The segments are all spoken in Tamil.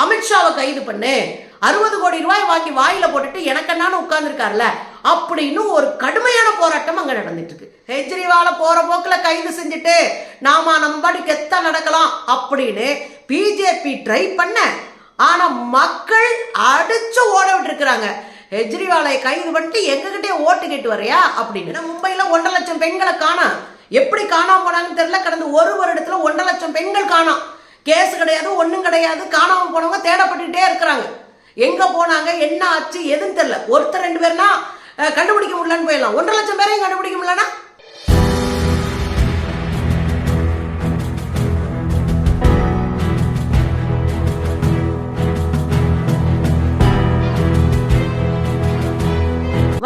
அமித்ஷாவை கைது பண்ணு. அறுபது கோடி ரூபாய் வாங்கி வாயில போட்டுட்டு எனக்கென்னான்னு உட்கார்ந்துருக்காருல. அப்படின்னு ஒரு கடுமையான போராட்டம் அங்க நடந்துட்டு இருக்கு கெஜ்ரிவால போற போக்குல கைது செஞ்சுட்டு நாம நம்ம கெத்த நடக்கலாம் அப்படின்னு பிஜேபி ட்ரை பண்ண. ஆனா மக்கள் அடிச்சு ஓட விட்டுருக்குறாங்க. கெஜ்ரிவாலை கைது பண்ணிட்டு எங்ககிட்டே ஓட்டு கேட்டு வரையா அப்படின்னு. மும்பையில் ஒன்றரை லட்சம் பெண்களை காணோம் எப்படி காணாம போனாங்கன்னு தெரியல. கடந்த ஒரு வருடத்துல ஒன்றரை லட்சம் பெண்கள் காணோம் கேஸ் கிடையாது ஒன்றும் கிடையாது. காணாமல் போனவங்க தேடப்பட்டுகிட்டே இருக்கிறாங்க. எங்கே போனாங்க என்ன ஆச்சு எதுன்னு தெரில ஒருத்தர் ரெண்டு பேர்னா கண்டுபிடிக்க முடியலன்னு போயிடலாம். ஒன்றரை லட்சம் பேரையும் கண்டுபிடிக்க முடியலனா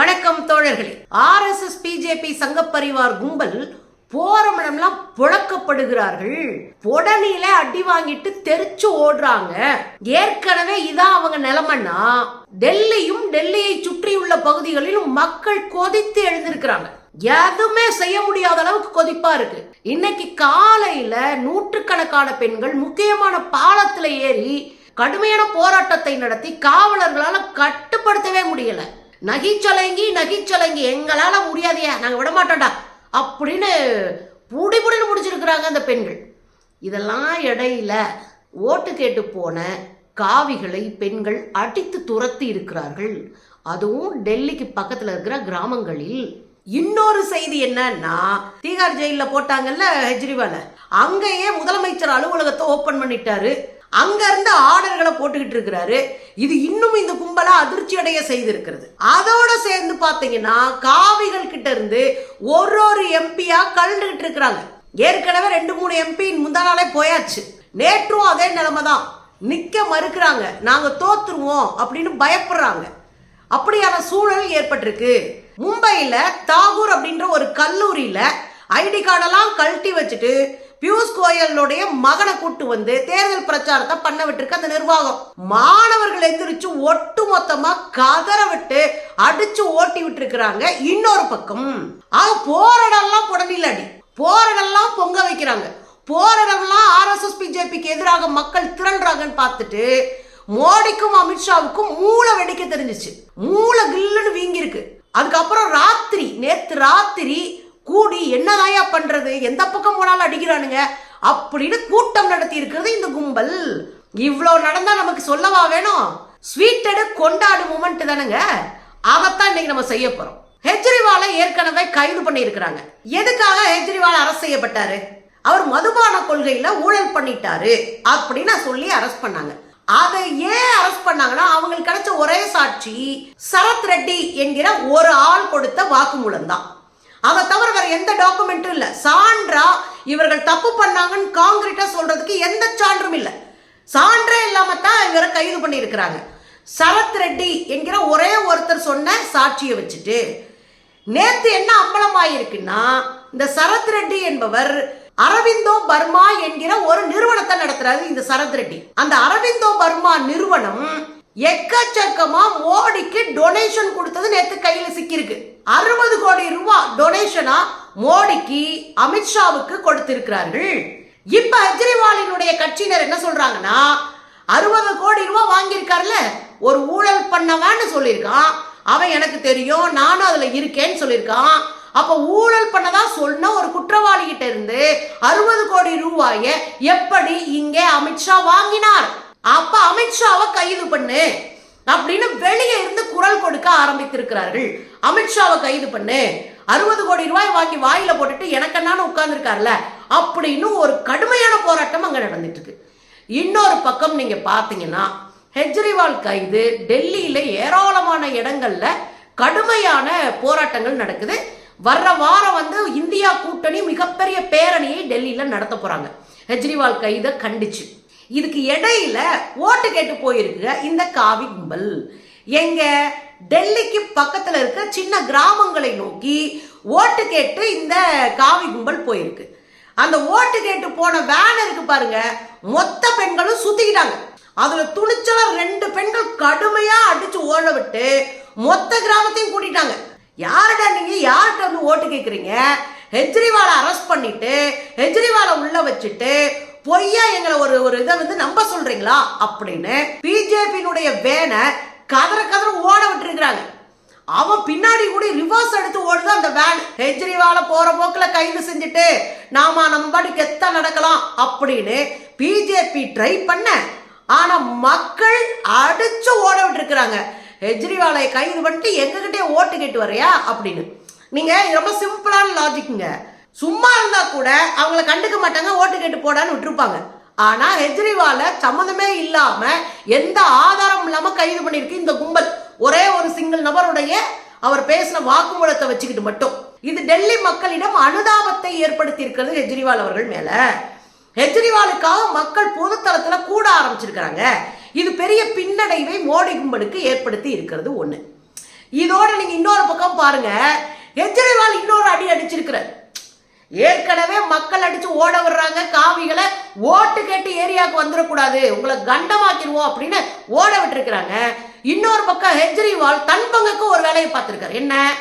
வணக்கம் தோழர்களே. ஆர்எஸ்எஸ் பிஜேபி சங்க பரிவார் கும்பல் போறமிடம்லாம் புழக்கப்படுகிறார்கள். உடனேல அடி வாங்கிட்டு தெரிச்சு ஓடுறாங்க. ஏற்கனவே இதான் அவங்க நிலைமைன்னா டெல்லியும் டெல்லியை சுற்றியுள்ள பகுதிகளிலும் மக்கள் கொதித்து எழுந்திருக்கிறாங்க. எதுவுமே செய்ய முடியாத அளவுக்கு கொதிப்பா இருக்கு. இன்னைக்கு காலையில நூற்றுக்கணக்கான பெண்கள் முக்கியமான பாலத்துல ஏறி கடுமையான போராட்டத்தை நடத்தி காவலர்களால கட்டுப்படுத்தவே முடியல. நகிச்சலங்கி நகிச்சலங்கி எங்களால முடியாதையா நாங்க விட மாட்டோம்டா அப்படின்னு புடி புடின்னு முடிச்சிருக்கிறாங்க அந்த பெண்கள். இதெல்லாம் இடையில ஓட்டு கேட்டு போன காவிகளை பெண்கள் அடித்து துரத்தி இருக்கிறார்கள். அதுவும் டெல்லிக்கு பக்கத்துல இருக்கிற கிராமங்களில். இன்னொரு செய்தி என்னன்னா தீகார் ஜெயில போட்டாங்கல்ல கெஜ்ரிவால அங்கேயே முதலமைச்சர் அலுவலகத்தை ஓபன் பண்ணிட்டாரு. அங்கேருந்து ஆர்டர்களை போட்டுக்கிட்டு இருக்கிறாரு. இது இன்னும் இந்த கும்பலா அதிர்ச்சி அடைய செய்திருக்கிறது. அதோட சேர்ந்து பார்த்தீங்கன்னா காவிகள் கிட்ட இருந்து ஒரு ஒரு எம்பியா கலந்துகிட்டு இருக்கிறாங்க. ஏற்கனவே ரெண்டு மூணு எம்பி முந்தா நாளே போயாச்சு. நேற்றும் அதே நிலைமை தான் நிக்க மறுக்கிறாங்க. நாங்க தோத்துருவோம் அப்படின்னு பயப்படுறாங்க. அப்படியான சூழல் ஏற்பட்டிருக்கு. மும்பையில தாகூர் அப்படின்ற ஒரு கல்லூரியில ஐடி கார்டெல்லாம் கழட்டி வச்சுட்டு பியூஷ் கோயலுடைய மகனை கூட்டு வந்து தேர்தல் பிரச்சாரத்தை பண்ண விட்டுருக்கு அந்த நிர்வாகம். மாணவர்கள் எந்திரிச்சு ஒட்டு மொத்தமா கதற விட்டு அடிச்சு ஓட்டி விட்டுருக்கிறாங்க இன்னொரு பக்கம். ஆக போராடெல்லாம் புடனில் அடி போராடெல்லாம் பொங்க வைக்கிறாங்க. போராடம்லாம் ஆர்எஸ்எஸ் பிஜேபிக்கு எதிராக மக்கள் திரள்றாங்கன்னு பார்த்துட்டு மோடிக்கும் அமித்ஷாவுக்கும் மூளை வெடிக்க தெரிஞ்சிச்சு. மூளை கில்லுன்னு வீங்கி இருக்கு அதுக்கப்புறம் ராத்திரி நேத்து ராத்திரி கூடி என்னதாயா பண்றது? எந்த பக்கம் போனாலும் அடிக்கிறானுங்க. அப்படின்னு கூட்டம் நடத்தி இருக்கிறது இந்த கும்பல். இவ்வளோ நடந்தா நமக்கு சொல்லவா வேணும்? ஸ்வீட்டடு கொண்டாடு மூமெண்ட் தானுங்க. அதைத்தான் இன்னைக்கு நம்ம செய்ய போறோம். ஹெஜ்ரிவாலை ஏற்கனவே கைது பண்ணி இருக்கிறாங்க எதுக்காக ஹெஜ்ரிவால் அரசு செய்யப்பட்டாரு? அவர் மதுபான கொள்கையில ஊழல் பண்ணிட்டாரு அப்படின்னு சொல்லி அரெஸ்ட் பண்ணாங்க. அதை ஏன் அரெஸ்ட் பண்ணாங்கன்னா அவங்களுக்கு கிடைச்ச ஒரே சாட்சி சரத் ரெட்டி என்கிற ஒரு ஆள் கொடுத்த வாக்குமூலம் தான். அதை தவிர வேற எந்த டாக்குமெண்ட்டும் இல்லை. சான்றா இவர்கள் தப்பு பண்ணாங்கன்னு காங்கிரீட்டா சொல்றதுக்கு எந்த சான்றும் இல்லை. சான்றே இல்லாம தான் இவரை கைது பண்ணியிருக்கிறாங்க. சரத் ரெட்டி என்கிற ஒரே ஒருத்தர் சொன்ன சாட்சியை வச்சுட்டு நேத்து என்ன அம்பலமாயிருக்குன்னா இந்த சரத் ரெட்டி என்பவர் அரவிந்தோ பர்மா என்கிற ஒரு நிறுவனத்தை நடத்துறாரு இந்த சரத் ரெட்டி. அந்த அரவிந்தோ பர்மா நிறுவனம் எக்கச்சக்கமா மோடிக்கு டொனேஷன் கொடுத்தது நேத்து கையில சிக்கியிருக்கு. அறுபது கோடி ரூபாய் டொனேஷனா மோடிக்கு அமித்ஷாவுக்கு கொடுத்திருக்கிறார்கள். இப்ப கெஜ்ரிவாலினுடைய கட்சியினர் என்ன சொல்றாங்கன்னா அறுபது கோடி ரூபாய் வாங்கியிருக்காருல்ல ஒரு ஊழல் பண்ணவான்னு சொல்லியிருக்கான். அவன் எனக்கு தெரியும் நானும் அதுல இருக்கேன்னு சொல்லியிருக்கான். அப்ப ஊழல் பண்ணதா சொன்ன ஒரு குற்றவாளி கிட்ட இருந்து அறுபது கோடி ரூபாய எப்படி இங்கே அமித்ஷா வாங்கினார்? அப்ப அமித்ஷாவை கைது பண்ணு அப்படின்னு வெளியே இருந்து குரல் கொடுக்க ஆரம்பித்திருக்கிறார்கள். அமித்ஷாவை கைது பண்ணு. அறுபது கோடி ரூபாய் வாங்கி வாயில போட்டுட்டு எனக்கென்னான்னு உட்கார்ந்துருக்காருல அப்படின்னு ஒரு கடுமையான போராட்டம் அங்க நடந்துட்டு இருக்கு இன்னொரு பக்கம் நீங்க பாத்தீங்கன்னா கெஜ்ரிவால் கைது டெல்லியில ஏராளமான இடங்கள்ல கடுமையான போராட்டங்கள் நடக்குது. வர்ற வாரம் வந்து இந்தியா கூட்டணி மிகப்பெரிய பேரணியை டெல்லியில நடத்த போறாங்க. கெஜ்ரிவால் கைதை கண்டிச்சு. இதுக்கு இடையில ஓட்டு கேட்டு போயிருக்கு இந்த காவி கும்பல். எங்க டெல்லிக்கு பக்கத்துல இருக்க சின்ன கிராமங்களை நோக்கி ஓட்டு கேட்டு இந்த காவி கும்பல் போயிருக்கு. அந்த ஓட்டு கேட்டு போன வேன் இருக்கு பாருங்க. மொத்த பெண்களும் சுத்திக்கிட்டாங்க. அதுல துணிச்சல ரெண்டு பெண்கள் கடுமையா அடிச்சு ஓட விட்டு மொத்த கிராமத்தையும் கூட்டிட்டாங்க. யாருடா நீங்க? யார்கிட்ட வந்து ஓட்டு கேட்குறீங்க ஹெஜ்ரிவாலை அரெஸ்ட் பண்ணிட்டு ஹெஜ்ரிவாலை உள்ள வச்சுட்டு பொய்யா எங்களை ஒரு ஒரு இதை வந்து நம்ப சொல்றீங்களா? அப்படின்னு பிஜேபியினுடைய வேனை கதற கதற ஓட விட்டுருக்கிறாங்க. அவன் பின்னாடி கூட ரிவர்ஸ் எடுத்து ஓடுது அந்த வேன் கெஜ்ரிவால போற போக்குல கைது செஞ்சுட்டு நாம நம்ம பாடி கெத்த நடக்கலாம் அப்படின்னு பிஜேபி ட்ரை பண்ண ஆனா மக்கள் அடிச்சு ஓட விட்டுருக்குறாங்க. கெஜ்ரிவாலை கைது பண்ணிட்டு எங்ககிட்டே ஓட்டு கேட்டு வரையா அப்படின்னு. நீங்க ரொம்ப சிம்பிளான லாஜிக்குங்க சும்மா இருந்தா கூட அவங்கள கண்டுக்க மாட்டாங்க ஓட்டு கேட்டு போடான்னு விட்டுருப்பாங்க. ஆனா கெஜ்ரிவால சம்மந்தமே இல்லாம எந்த ஆதாரம் இல்லாம கைது பண்ணிருக்கு இந்த கும்பல். ஒரே ஒரு சிங்கிள் நபருடைய அவர் பேசின வாக்குமூலத்தை வச்சுக்கிட்டு மட்டும். இது டெல்லி மக்களிடம் அனுதாபத்தை ஏற்படுத்தி இருக்கிறது கெஜ்ரிவால் அவர்கள் மேல. கெஜ்ரிவாலுக்காக மக்கள் பொதுத்தளத்துல கூட ஆரம்பிச்சிருக்கிறாங்க. இது பெரிய பின்னடைவை மோடி கும்பலுக்கு ஏற்படுத்தி இருக்கிறது ஒண்ணு. இதோட நீங்க இன்னொரு பக்கம் பாருங்க. கெஜ்ரிவால் இன்னொரு அடி அடிச்சிருக்கிறார். ஏற்கனவே மக்கள் அடிச்சு ஓட விடுறாங்க காவிகளை ஓட்டு கேட்டு ஏரியாவுக்கு வந்துடக்கூடாது. உங்களை கண்டமாக்கிடுவோம் அப்படின்னு ஓட விட்டுருக்கிறாங்க. இன்னொரு பக்கம் கெஜ்ரிவால் தன் பங்குக்கு ஒரு வேலையை பார்த்துருக்காரு. என்ன?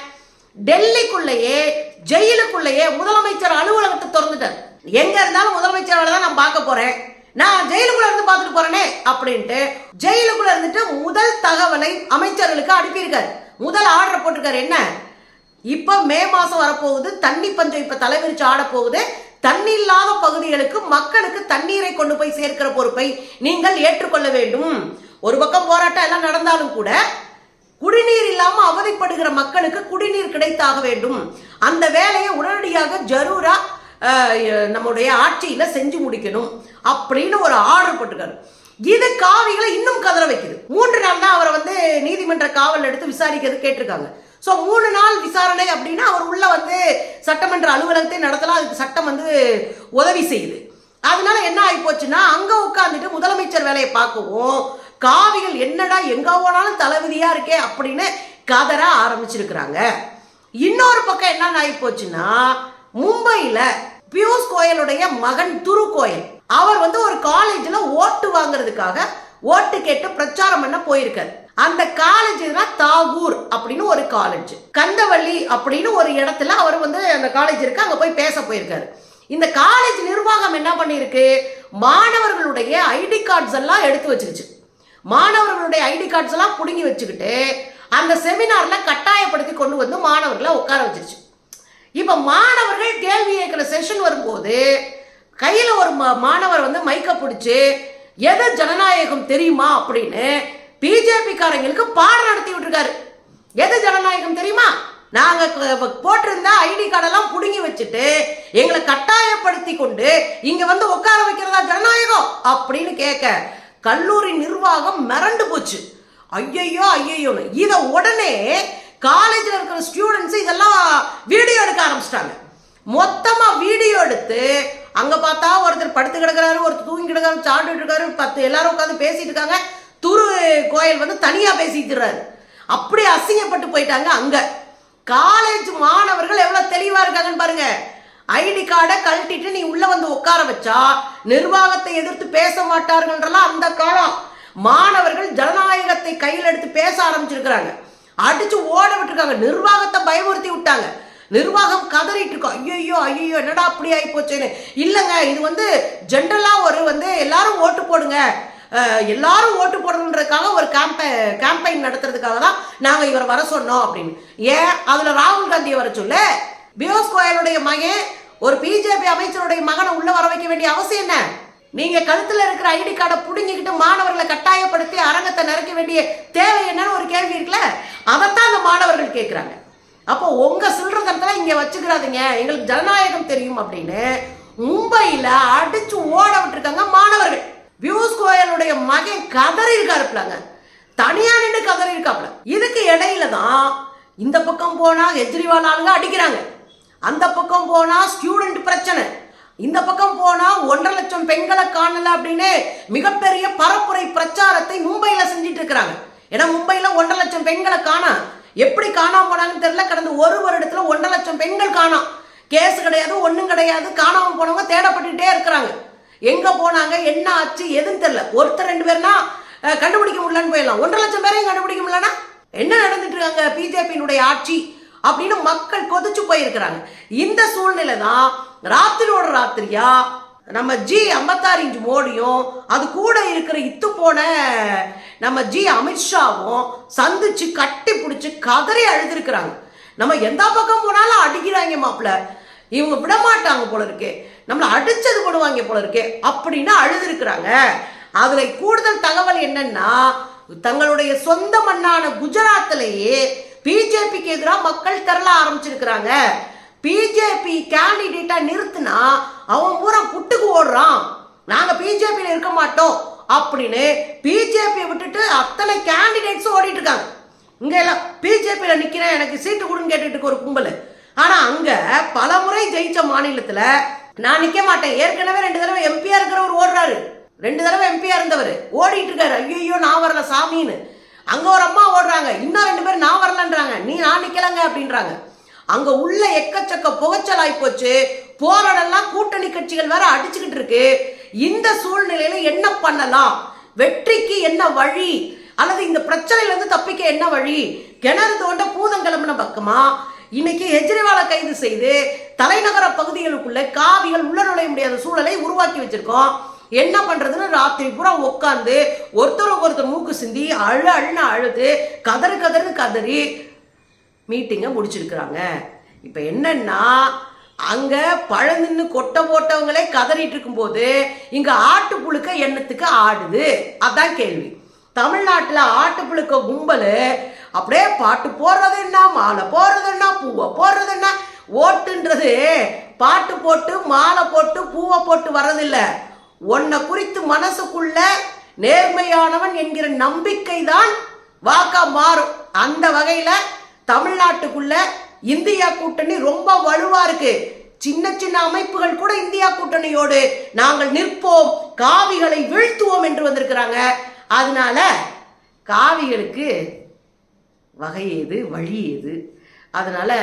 டெல்லிக்குள்ளேயே ஜெயிலுக்குள்ளேயே முதலமைச்சர் அலுவலகத்தை திறந்துட்டார். எங்க இருந்தாலும் முதலமைச்சர் வேலை தான் நான் பார்க்க போறேன். நான் ஜெயிலுக்குள்ள இருந்து பார்த்துட்டு போறேனே அப்படின்ட்டு ஜெயிலுக்குள்ள இருந்துட்டு முதல் தகவலை அமைச்சர்களுக்கு அனுப்பியிருக்காரு. முதல் ஆர்டர் போட்டிருக்காரு. என்ன? இப்போ மே மாதம் வரப்போகுது தண்ணி பஞ்சம் இப்போ தலைவிரிச்சு ஆட போகுது தண்ணி இல்லாத பகுதிகளுக்கு மக்களுக்கு தண்ணீரை கொண்டு போய் சேர்க்கிற பொறுப்பை நீங்கள் ஏற்றுக்கொள்ள வேண்டும். ஒரு பக்கம் போராட்டம் எல்லாம் நடந்தாலும் கூட குடிநீர் இல்லாம அவதிப்படுகிற மக்களுக்கு குடிநீர் கிடைத்தாக வேண்டும். அந்த வேலையை உடனடியாக ஜரூரா நம்முடைய ஆட்சியில செஞ்சு முடிக்கணும் அப்படின்னு ஒரு ஆர்டர் போட்டுக்காரு இது காவிகளை இன்னும் கதற வைக்குது. மூன்று நாள் தான் அவரை வந்து நீதிமன்ற காவல் எடுத்து விசாரிக்கிறது கேட்டிருக்காங்க. ஸோ மூணு நாள் விசாரணை அப்படின்னா அவர் உள்ள வந்து சட்டமன்ற அலுவலகத்தை நடத்தலாம். அதுக்கு சட்டம் வந்து உதவி செய்யுது. அதனால என்ன ஆகிப்போச்சுன்னா அங்கே உட்காந்துட்டு முதலமைச்சர் வேலையை பார்க்கவும் காவிகள் என்னடா எங்க போனாலும் தளபதியா இருக்கே அப்படின்னு கதற ஆரம்பிச்சிருக்கிறாங்க. இன்னொரு பக்கம் என்ன ஆகி போச்சுன்னா மும்பையில பியூஷ் கோயலுடைய மகன் துரு கோயல் அவர் வந்து ஒரு காலேஜில் ஓட்டு வாங்குறதுக்காக ஓட்டு கேட்டு பிரச்சாரம் பண்ண போயிருக்காரு. அந்த காலேஜ் தான் தாகூர் அப்படின்னு ஒரு காலேஜ் கந்தவள்ளி அப்படின்னு ஒரு இடத்துல அவர் வந்து அந்த காலேஜ் இருக்கு அங்கே போய் பேச போயிருக்காரு. இந்த காலேஜ் நிர்வாகம் என்ன பண்ணியிருக்கு? மாணவர்களுடைய ஐடி கார்ட்ஸ் எல்லாம் எடுத்து வச்சிருச்சு. மாணவர்களுடைய ஐடி கார்ட்ஸ் எல்லாம் பிடுங்கி வச்சுக்கிட்டு அந்த செமினார்ல கட்டாயப்படுத்தி கொண்டு வந்து மாணவர்களை உட்கார வச்சிருச்சு. இப்ப மாணவர்கள் கேள்வி கேட்கிற செஷன் வரும்போது கையில ஒரு மா- மாணவர் வந்து மைக்க பிடிச்சு எது ஜனநாயகம் தெரியுமா? அப்படின்னு பிஜேபி காரங்களுக்கு பாடம் நடத்தி விட்டுருக்காரு. எது ஜனநாயகம் தெரியுமா? நாங்க போட்டிருந்த ஐடி கார்டெல்லாம் புடுங்கி வச்சுட்டு எங்களை கட்டாயப்படுத்தி கொண்டு இங்க வந்து உட்கார வைக்கிறதா ஜனநாயகம்? அப்படின்னு கேட்க கல்லூரி நிர்வாகம் மிரண்டு போச்சு. ஐயையோ ஐயையோன்னு. இதை உடனே காலேஜில் இருக்கிற ஸ்டூடெண்ட்ஸ் இதெல்லாம் வீடியோ எடுக்க ஆரம்பிச்சிட்டாங்க. மொத்தமா வீடியோ எடுத்து அங்க பார்த்தா ஒருத்தர் படுத்து கிடக்கிறாரு ஒருத்தர் தூங்கி கிடக்காரு சாப்பிட்டுட்டு இருக்காரு பத்து எல்லாரும் உட்காந்து பேசிட்டு இருக்காங்க. துரு கோயில் வந்து தனியாக பேசிக்கிறாரு அப்படி அசிங்கப்பட்டு போயிட்டாங்க அங்கே. காலேஜ் மாணவர்கள் எவ்வளோ தெளிவாக இருக்காங்கன்னு பாருங்க. ஐடி கார்டை கழட்டிட்டு நீ உள்ளே வந்து உட்கார வச்சா நிர்வாகத்தை எதிர்த்து பேச மாட்டார்கள்ன்றலாம் அந்த காலம். மாணவர்கள் ஜனநாயகத்தை கையில் எடுத்து பேச ஆரம்பிச்சிருக்கிறாங்க. அடிச்சு ஓட விட்டுருக்காங்க. நிர்வாகத்தை பயமுறுத்தி விட்டாங்க. நிர்வாகம் கதறிட்டு இருக்கோம் ஐயோ ஐயோ என்னடா அப்படி ஆகி போச்சேன்னு. இல்லைங்க இது வந்து ஜென்ரலாக ஒரு வந்து எல்லாரும் ஓட்டு போடுங்க. எல்லாரும் ஓட்டு போடணுன்றதுக்காக ஒரு கேம்பை கேம்பெயின் நடத்துறதுக்காக தான் நாங்கள் இவரை வர சொன்னோம் அப்படின்னு. ஏன்? அதில் ராகுல் காந்தியை வர சொல்ல. பியோஸ் கோயலுடைய மகன் ஒரு பிஜேபி அமைச்சருடைய மகனை உள்ள வர வைக்க வேண்டிய அவசியம் என்ன? நீங்க கழுத்துல இருக்கிற ஐடி கார்டை புடுங்கிக்கிட்டு மாணவர்களை கட்டாயப்படுத்தி அரங்கத்தை நிறைக்க வேண்டிய தேவை என்னன்னு ஒரு கேள்வி இருக்குல்ல? அதைத்தான் அந்த மாணவர்கள் கேட்குறாங்க அப்போ உங்க சில்லறதனத்துல இங்க வச்சுக்கிறாதீங்க. எங்களுக்கு ஜனநாயகம் தெரியும் அப்படின்னு மும்பையில அடிச்சு ஓட விட்டுருக்காங்க மாணவர்கள். பியூஷ் கோயலுடைய மகன் கதறி இருக்காருப்லங்க தனியா நின்று கதறி இருக்காப்ல இதுக்கு இடையில தான் இந்த பக்கம் போனா கெஜ்ரிவால் ஆளுங்க அடிக்கிறாங்க. அந்த பக்கம் போனா ஸ்டூடெண்ட் பிரச்சனை. இந்த பக்கம் போனா ஒன்றரை லட்சம் பெண்களை காணல அப்படின்னு மிகப்பெரிய பரப்புரை பிரச்சாரத்தை மும்பையில செஞ்சிட்டு இருக்கிறாங்க ஏன்னா மும்பையில ஒன்றரை லட்சம் பெண்களை காணா. எப்படி காணாம போனாங்கன்னு தெரியல. கடந்த ஒரு வருடத்துல ஒன்றரை லட்சம் பெண்கள் காணாம் கேஸ் கிடையாது ஒன்றும் கிடையாது. காணாம போனவங்க தேடப்பட்டுட்டே இருக்கிறாங்க. எங்க போனாங்க என்ன ஆச்சு எதுன்னு தெரியல. ஒருத்தர் ரெண்டு பேர்னா கண்டுபிடிக்க முடியலன்னு போயிடலாம். ஒன்றரை லட்சம் பேரையும் கண்டுபிடிக்க முடியலன்னா என்ன நடந்துட்டு இருக்காங்க பிஜேபியினுடைய ஆட்சி அப்படின்னு மக்கள் கொதிச்சு போயிருக்கிறாங்க. இந்த சூழ்நிலை தான் ராத்திரியோட ராத்திரியா நம்ம ஜி ஐம்பத்தாறு இன்ச் மோடியும் அது கூட இருக்கிற இத்து போன நம்ம ஜி அமித்ஷாவும் சந்திச்சு கட்டி பிடிச்சி கதறி அழுதுருக்கிறாங்க. நம்ம எந்த பக்கம் போனாலும் அடிக்கிறாங்க மாப்பிள்ள. இவங்க விட மாட்டாங்க போல இருக்கே. நம்மளை அடிச்சது போடுவாங்க போல இருக்கே. அப்படின்னு அழுதுருக்குறாங்க. அதில் கூடுதல் தகவல் என்னன்னா தங்களுடைய சொந்த மண்ணான குஜராத்திலேயே பிஜேபிக்கு எதிராக மக்கள் திரள ஆரம்பிச்சிருக்கிறாங்க. பிஜேபி கேண்டிடேட்டா நிறுத்தினா அவன் பூரா புட்டுக்கு ஓடுறான். நாங்க பிஜேபியில் இருக்க மாட்டோம் அப்படின்னு பிஜேபியை விட்டுட்டு அத்தனை கேண்டிடேட்ஸும் ஓடிட்டு இருக்காங்க. இங்க எல்லாம் பிஜேபியில் நிற்கிறேன் எனக்கு சீட்டு கொடுன்னு கேட்டுட்டு இருக்க ஒரு கும்பல். ஆனா அங்க பல முறை ஜெயிச்ச மாநிலத்துல நான் நிக்க மாட்டேன். ஏற்கனவே ரெண்டு தடவை எம்பியா இருக்கிறவர் ஓடுறாரு. ரெண்டு தடவை எம்பியா இருந்தவர். ஓடிட்டு இருக்காரு. ஐயோ நான் வரல சாமின்னு. அங்க ஒரு அம்மா ஓடுறாங்க. இன்னும் ரெண்டு பேர் நான் வரலன்றாங்க. நீ நான் நிக்கலங்க அப்படின்றாங்க. அங்க உள்ள எக்கச்சக்க புகைச்சல் ஆயிப்போச்சு போராடெல்லாம் கூட்டணி கட்சிகள் வேற அடிச்சுக்கிட்டு இருக்கு. இந்த சூழ்நிலையில என்ன பண்ணலாம்? வெற்றிக்கு என்ன வழி? அல்லது இந்த பிரச்சனையில இருந்து தப்பிக்க என்ன வழி? கிணறு தோண்ட பூதம் கிளம்புன பக்கமா? இன்னைக்கு கெஜ்ரிவாலை கைது செய்து தலைநகர பகுதிகளுக்குள்ள காவிகள் உள்ள நுழைய முடியாத சூழலை உருவாக்கி வச்சிருக்கோம். என்ன பண்றதுன்னு ராத்திரி பூரா உட்காந்து ஒருத்தருக்கு ஒருத்தர் மூக்கு சிந்தி அழு அழுன்னு அழுது கதறு கதறு கதறி மீட்டிங்கை முடிச்சிருக்கிறாங்க. இப்போ என்னன்னா அங்க பழந்துன்னு கொட்டை போட்டவங்களே கதறிட்டு இருக்கும்போது இங்க ஆட்டு புழுக்க எண்ணத்துக்கு ஆடுது? அதான் கேள்வி. தமிழ்நாட்டில் ஆட்டு புழுக்க கும்பல் அப்படியே பாட்டு போடுறது என்ன? மாலை போடுறது என்ன? பூவை போடுறது என்ன? ஓட்டுன்றது பாட்டு போட்டு மாலை போட்டு பூவை போட்டு வர்றதில்லை. உன்னை குறித்து மனசுக்குள்ள நேர்மையானவன் என்கிற நம்பிக்கை தான் வாக்கா மாறும். அந்த வகையில் தமிழ்நாட்டுக்குள்ள இந்தியா கூட்டணி ரொம்ப வலுவா இருக்கு. சின்ன சின்ன அமைப்புகள் கூட இந்தியா கூட்டணியோடு நாங்கள் நிற்போம். காவிகளை வீழ்த்துவோம் என்று வந்திருக்கிறாங்க. அதனால காவிகளுக்கு வகை எது வழி எது? அதனால்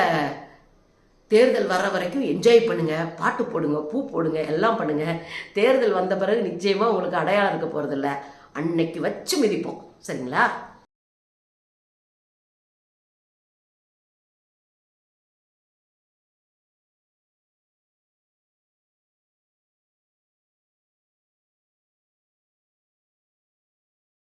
தேர்தல் வர்ற வரைக்கும் என்ஜாய் பண்ணுங்கள் பாட்டு போடுங்க பூ போடுங்க எல்லாம் பண்ணுங்கள் தேர்தல் வந்த பிறகு நிச்சயமாக உங்களுக்கு அடையாளம் இருக்க போகிறதில்ல அன்னைக்கு வச்சு மிதிப்போம். சரிங்களா?